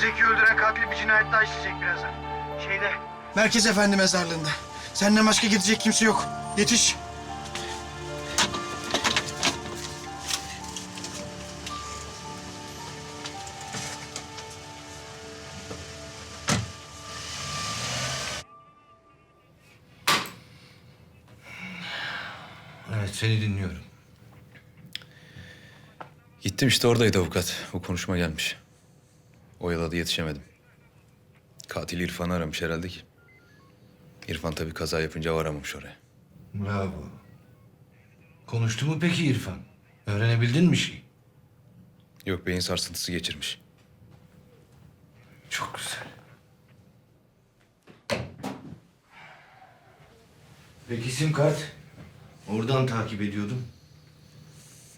Zeki öldüren katil bir cinayet daha işleyecek birazdan. Şeyde. Merkez Efendi mezarlığında. Senden başka gidecek kimse yok. Yetiş. Evet seni dinliyorum. Gittim işte oradaydı avukat. O konuşma gelmiş. Oyaladı yetişemedim. Katil İrfan'ı aramış herhalde ki. İrfan tabii kaza yapınca varamamış oraya. Bravo. Konuştu mu peki İrfan? Öğrenebildin mi şey? Yok beyin sarsıntısı geçirmiş. Çok güzel. Peki sim kart? Oradan takip ediyordum.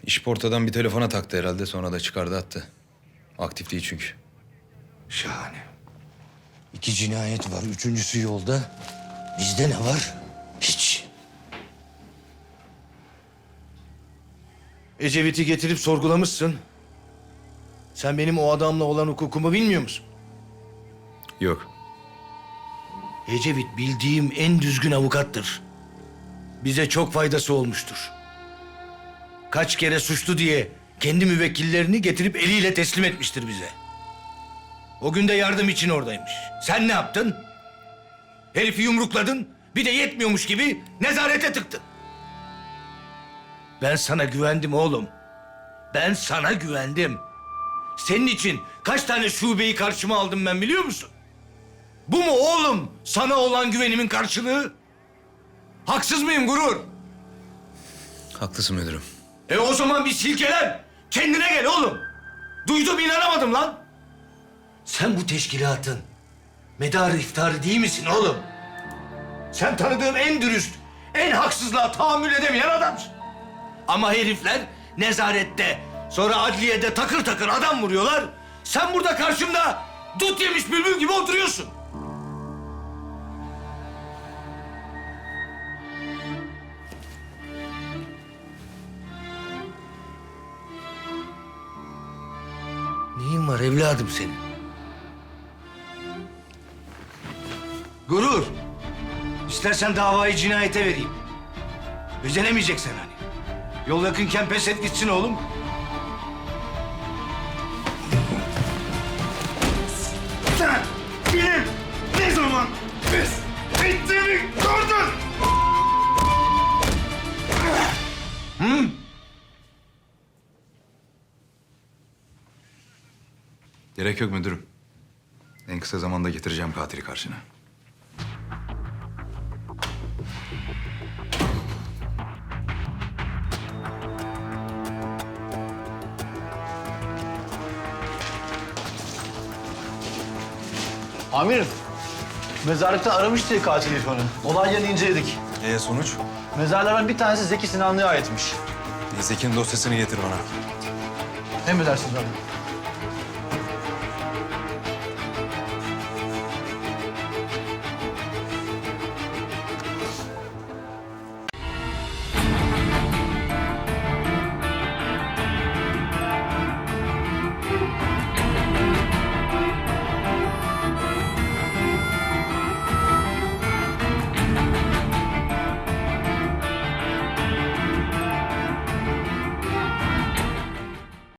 İş portadan bir telefona taktı herhalde sonra da çıkardı attı. Aktif değil çünkü. Şahane. İki cinayet var, üçüncüsü yolda. Bizde ne var? Hiç. Ecevit'i getirip sorgulamışsın. Sen benim o adamla olan hukukumu bilmiyor musun? Yok. Ecevit bildiğim en düzgün avukattır. Bize çok faydası olmuştur. Kaç kere suçlu diye kendi müvekkillerini getirip eliyle teslim etmiştir bize. O gün de yardım için oradaymış. Sen ne yaptın? Herifi yumrukladın, bir de yetmiyormuş gibi nezarete tıktın. Ben sana güvendim oğlum. Ben sana güvendim. Senin için kaç tane şubeyi karşıma aldım ben biliyor musun? Bu mu oğlum sana olan güvenimin karşılığı? Haksız mıyım gurur? Haklısın müdürüm. E o zaman bir silkelen. Kendine gel oğlum. Duydum inanamadım lan. Sen bu teşkilatın medarı iftarı değil misin oğlum? Sen tanıdığım en dürüst, en haksızlığa tahammül edemeyen adamsın. Ama herifler nezarette, sonra adliyede takır takır adam vuruyorlar. Sen burada karşımda dut yemiş bülbül gibi oturuyorsun. Neyin var evladım senin? Gurur. İstersen davayı cinayete vereyim. Özenemeyeceksen hani. Yol yakınken pes et gitsin oğlum. Sen benim ne zaman biz bittiğimi gördün. Gerek yok müdürüm. En kısa zamanda getireceğim katili karşına. Amirim, mezarlıkta aramıştı katil İrfan'ı. Olay yerini inceledik. Ee sonuç? Mezarlardan bir tanesi Zeki Sinanlı'ya aitmiş. Zeki'nin dosyasını getir bana. Emredersiniz amirim.